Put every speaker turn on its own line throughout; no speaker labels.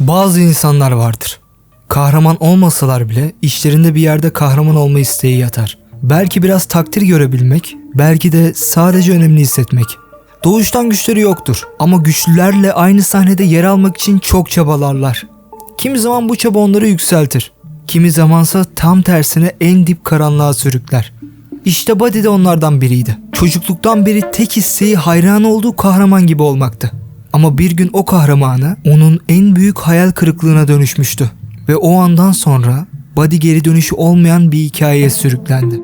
Bazı insanlar vardır. Kahraman olmasalar bile işlerinde bir yerde kahraman olma isteği yatar. Belki biraz takdir görebilmek, belki de sadece önemli hissetmek. Doğuştan güçleri yoktur ama güçlülerle aynı sahnede yer almak için çok çabalarlar. Kimi zaman bu çaba onları yükseltir. Kimi zamansa tam tersine en dip karanlığa sürükler. İşte Buddy de onlardan biriydi. Çocukluktan beri tek isteği hayran olduğu kahraman gibi olmaktı. Ama bir gün o kahramanı onun en büyük hayal kırıklığına dönüşmüştü. Ve o andan sonra Buddy geri dönüşü olmayan bir hikayeye sürüklendi.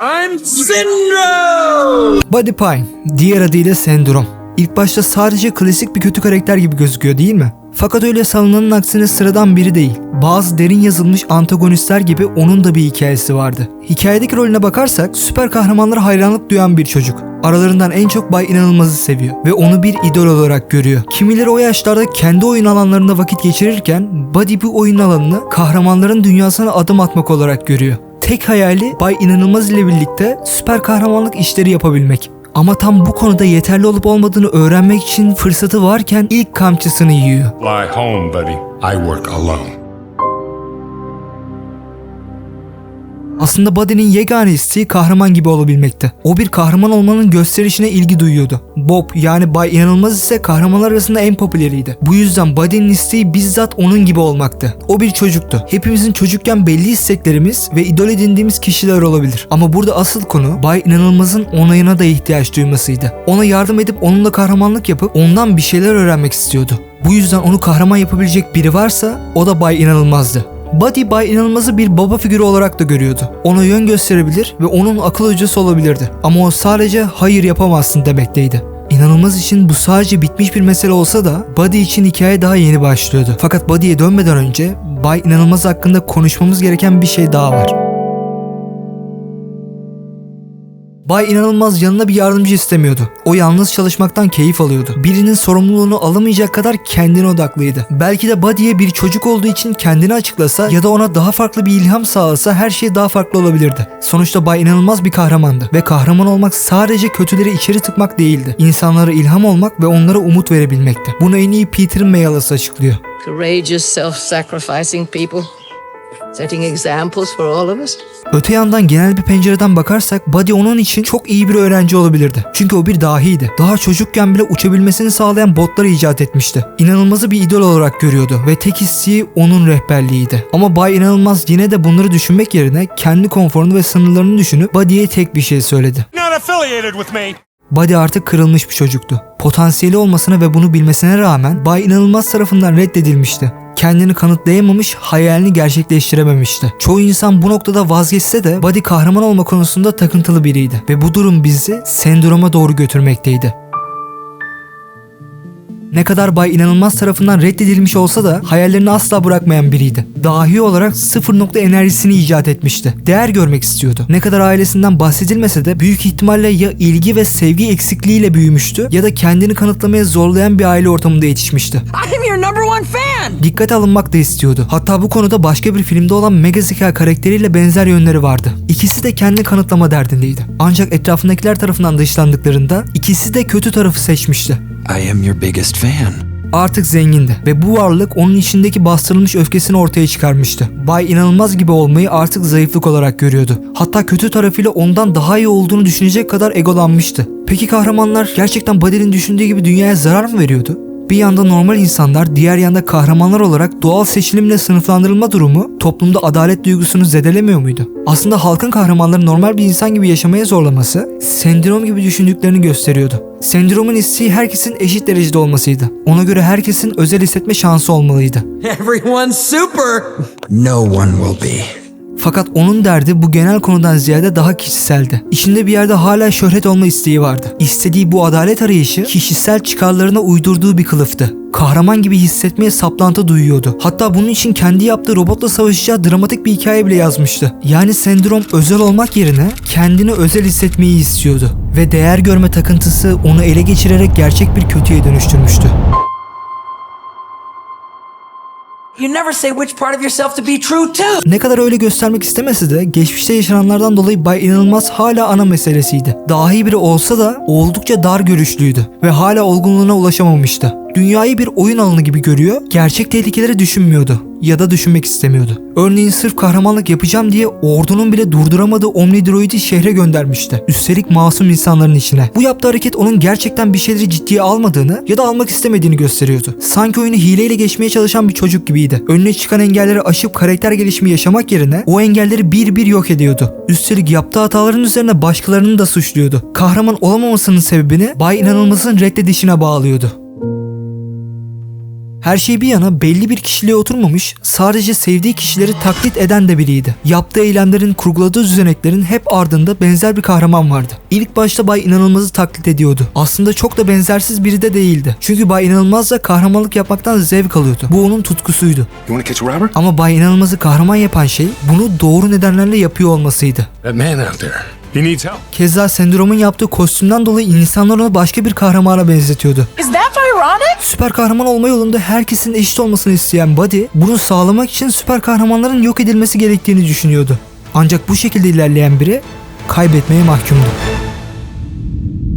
I'm Syndrome!
Buddy Pine, diğer adıyla Sendrom. İlk başta sadece klasik bir kötü karakter gibi gözüküyor değil mi? Fakat öyle sanılanın aksine sıradan biri değil. Bazı derin yazılmış antagonistler gibi onun da bir hikayesi vardı. Hikayedeki rolüne bakarsak süper kahramanlara hayranlık duyan bir çocuk. Aralarından en çok Bay İnanılmaz'ı seviyor ve onu bir idol olarak görüyor. Kimileri o yaşlarda kendi oyun alanlarında vakit geçirirken Buddy bu oyun alanını kahramanların dünyasına adım atmak olarak görüyor. Tek hayali Bay İnanılmaz ile birlikte süper kahramanlık işleri yapabilmek. Ama tam bu konuda yeterli olup olmadığını öğrenmek için fırsatı varken ilk kamçısını yiyor.
Fly home, buddy. I work alone.
Aslında Buddy'nin yegane isteği kahraman gibi olabilmekti. O bir kahraman olmanın gösterişine ilgi duyuyordu. Bob yani Bay İnanılmaz ise kahramanlar arasında en popüleriydi. Bu yüzden Buddy'nin isteği bizzat onun gibi olmaktı. O bir çocuktu. Hepimizin çocukken belli isteklerimiz ve idol edindiğimiz kişiler olabilir. Ama burada asıl konu Bay İnanılmaz'ın onayına da ihtiyaç duymasıydı. Ona yardım edip onunla kahramanlık yapıp ondan bir şeyler öğrenmek istiyordu. Bu yüzden onu kahraman yapabilecek biri varsa o da Bay İnanılmaz'dı. Buddy Bay İnanılmaz'ı bir baba figürü olarak da görüyordu. Ona yön gösterebilir ve onun akıl hocası olabilirdi. Ama o sadece hayır yapamazsın demekteydi. İnanılmaz için bu sadece bitmiş bir mesele olsa da Buddy için hikaye daha yeni başlıyordu. Fakat Buddy'ye dönmeden önce Bay İnanılmaz hakkında konuşmamız gereken bir şey daha var. Bay İnanılmaz yanına bir yardımcı istemiyordu. O yalnız çalışmaktan keyif alıyordu. Birinin sorumluluğunu alamayacak kadar kendine odaklıydı. Belki de Buddy'ye bir çocuk olduğu için kendini açıklasa ya da ona daha farklı bir ilham sağlasa her şey daha farklı olabilirdi. Sonuçta Bay İnanılmaz bir kahramandı ve kahraman olmak sadece kötüleri içeri tıkmak değildi. İnsanlara ilham olmak ve onlara umut verebilmekti. Bunu en iyi Peter'ın Mayalası açıklıyor.
courageous, self sacrificing people, setting examples for all of us.
Öte yandan genel bir pencereden bakarsak Buddy onun için çok iyi bir öğrenci olabilirdi. Çünkü o bir dahiydi. Daha çocukken bile uçabilmesini sağlayan botları icat etmişti. İnanılmazı bir idol olarak görüyordu ve tek isteği onun rehberliğiydi. Ama Bay İnanılmaz yine de bunları düşünmek yerine kendi konforunu ve sınırlarını düşünüp Buddy'ye tek bir şey söyledi.
Not affiliated with me.
Buddy artık kırılmış bir çocuktu. Potansiyeli olmasına ve bunu bilmesine rağmen Bay İnanılmaz tarafından reddedilmişti. Kendini kanıtlayamamış, hayalini gerçekleştirememişti. Çoğu insan bu noktada vazgeçse de Buddy kahraman olma konusunda takıntılı biriydi ve bu durum bizi sendroma doğru götürmekteydi. Ne kadar Bay İnanılmaz tarafından reddedilmiş olsa da hayallerini asla bırakmayan biriydi. Dahi olarak sıfır nokta enerjisini icat etmişti. Değer görmek istiyordu. Ne kadar ailesinden bahsedilmese de büyük ihtimalle ya ilgi ve sevgi eksikliğiyle büyümüştü ya da kendini kanıtlamaya zorlayan bir aile ortamında yetişmişti.
I'm your number one fan!
Dikkate alınmak da istiyordu. Hatta bu konuda başka bir filmde olan Mega Zeka karakteriyle benzer yönleri vardı. İkisi de kendini kanıtlama derdindeydi. Ancak etrafındakiler tarafından dışlandıklarında ikisi de kötü tarafı seçmişti.
I am your biggest fan.
Artık zengindi ve bu varlık onun içindeki bastırılmış öfkesini ortaya çıkarmıştı. Bay inanılmaz gibi olmayı artık zayıflık olarak görüyordu. Hatta kötü tarafıyla ondan daha iyi olduğunu düşünecek kadar egolanmıştı. Peki kahramanlar gerçekten Buddy'nin düşündüğü gibi dünyaya zarar mı veriyordu? Bir yanda normal insanlar, diğer yanda kahramanlar olarak doğal seçilimle sınıflandırılma durumu toplumda adalet duygusunu zedelemiyor muydu? Aslında halkın kahramanları normal bir insan gibi yaşamaya zorlaması, sendrom gibi düşündüklerini gösteriyordu. Sendromun isteği herkesin eşit derecede olmasıydı. Ona göre herkesin özel hissetme şansı olmalıydı.
Everyone's super. No one will be.
Fakat onun derdi bu genel konudan ziyade daha kişiseldi. İçinde bir yerde hala şöhret olma isteği vardı. İstediği bu adalet arayışı kişisel çıkarlarına uydurduğu bir kılıftı. Kahraman gibi hissetmeye saplantı duyuyordu. Hatta bunun için kendi yaptığı robotla savaşacağı dramatik bir hikaye bile yazmıştı. Yani sendrom özel olmak yerine kendini özel hissetmeyi istiyordu. Ve değer görme takıntısı onu ele geçirerek gerçek bir kötüye dönüştürmüştü.
You never say which part of yourself to be true too.
Ne kadar öyle göstermek istemese de geçmişte yaşananlardan dolayı Bay İnanılmaz hala ana meselesiydi. Dahi biri olsa da oldukça dar görüşlüydü ve hala olgunluğuna ulaşamamıştı. Dünyayı bir oyun alanı gibi görüyor, gerçek tehlikeleri düşünmüyordu ya da düşünmek istemiyordu. Örneğin sırf kahramanlık yapacağım diye ordunun bile durduramadığı Omnidroid'i şehre göndermişti. Üstelik masum insanların içine. Bu yaptığı hareket onun gerçekten bir şeyleri ciddiye almadığını ya da almak istemediğini gösteriyordu. Sanki oyunu hileyle geçmeye çalışan bir çocuk gibiydi. Önüne çıkan engelleri aşıp karakter gelişimi yaşamak yerine o engelleri bir bir yok ediyordu. Üstelik yaptığı hataların üzerine başkalarını da suçluyordu. Kahraman olamamasının sebebini Bay İnanılmaz'ın reddedişine bağlıyordu. Her şey bir yana belli bir kişiliğe oturmamış, sadece sevdiği kişileri taklit eden de biriydi. Yaptığı eylemlerin, kurguladığı düzeneklerin hep ardında benzer bir kahraman vardı. İlk başta Bay İnanılmaz'ı taklit ediyordu. Aslında çok da benzersiz biri de değildi. Çünkü Bay İnanılmaz da kahramanlık yapmaktan zevk alıyordu. Bu onun tutkusuydu. Ama Bay İnanılmaz'ı kahraman yapan şey bunu doğru nedenlerle yapıyor olmasıydı.
That man out there. He needs help.
Keza Sendrom'un yaptığı kostümden dolayı insanlar onu başka bir kahramana benzetiyordu.
Is that ironic?
Süper kahraman olma yolunda herkesin eşit olmasını isteyen Buddy, bunu sağlamak için süper kahramanların yok edilmesi gerektiğini düşünüyordu. Ancak bu şekilde ilerleyen biri kaybetmeye mahkumdu.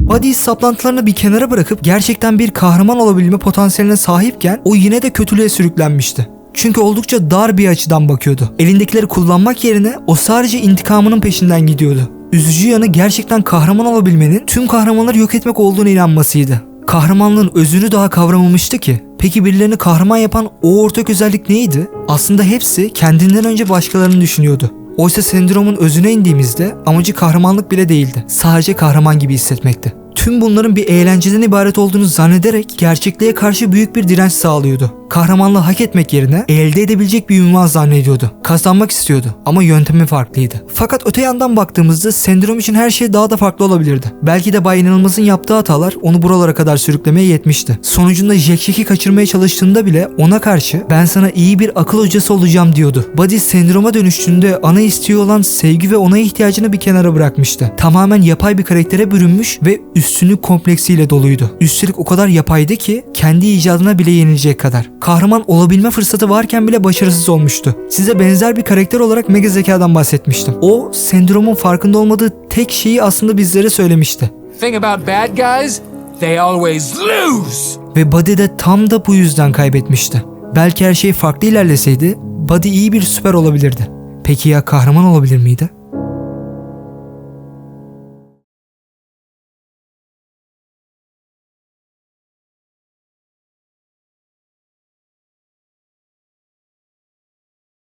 Buddy saplantılarını bir kenara bırakıp gerçekten bir kahraman olabilme potansiyeline sahipken o yine de kötülüğe sürüklenmişti. Çünkü oldukça dar bir açıdan bakıyordu. Elindekileri kullanmak yerine o sadece intikamının peşinden gidiyordu. Üzücü yanı gerçekten kahraman olabilmenin tüm kahramanları yok etmek olduğunu inanmasıydı. Kahramanlığın özünü daha kavramamıştı ki. Peki birilerini kahraman yapan o ortak özellik neydi? Aslında hepsi kendinden önce başkalarını düşünüyordu. Oysa sendromun özüne indiğimizde amacı kahramanlık bile değildi. Sadece kahraman gibi hissetmekti. Tüm bunların bir eğlenceden ibaret olduğunu zannederek gerçekliğe karşı büyük bir direnç sağlıyordu. Kahramanlığı hak etmek yerine elde edebilecek bir ünvan zannediyordu. Kazanmak istiyordu ama yöntemi farklıydı. Fakat öte yandan baktığımızda sendrom için her şey daha da farklı olabilirdi. Belki de Bay İnanılmaz'ın yaptığı hatalar onu buralara kadar sürüklemeye yetmişti. Sonucunda Jack Jack'i kaçırmaya çalıştığında bile ona karşı ben sana iyi bir akıl hocası olacağım diyordu. Buddy sendroma dönüştüğünde ana istiyor olan sevgi ve onaya ihtiyacını bir kenara bırakmıştı. Tamamen yapay bir karaktere bürünmüş ve üstünlük kompleksiyle doluydu. Üstelik o kadar yapaydı ki kendi icadına bile yenilecek kadar. Kahraman olabilme fırsatı varken bile başarısız olmuştu. Size benzer bir karakter olarak mega zekadan bahsetmiştim. O sendromun farkında olmadığı tek şeyi aslında bizlere söylemişti.
Thing about bad guys, they always lose.
Ve Buddy de tam da bu yüzden kaybetmişti. Belki her şey farklı ilerleseydi Buddy iyi bir süper olabilirdi. Peki ya kahraman olabilir miydi?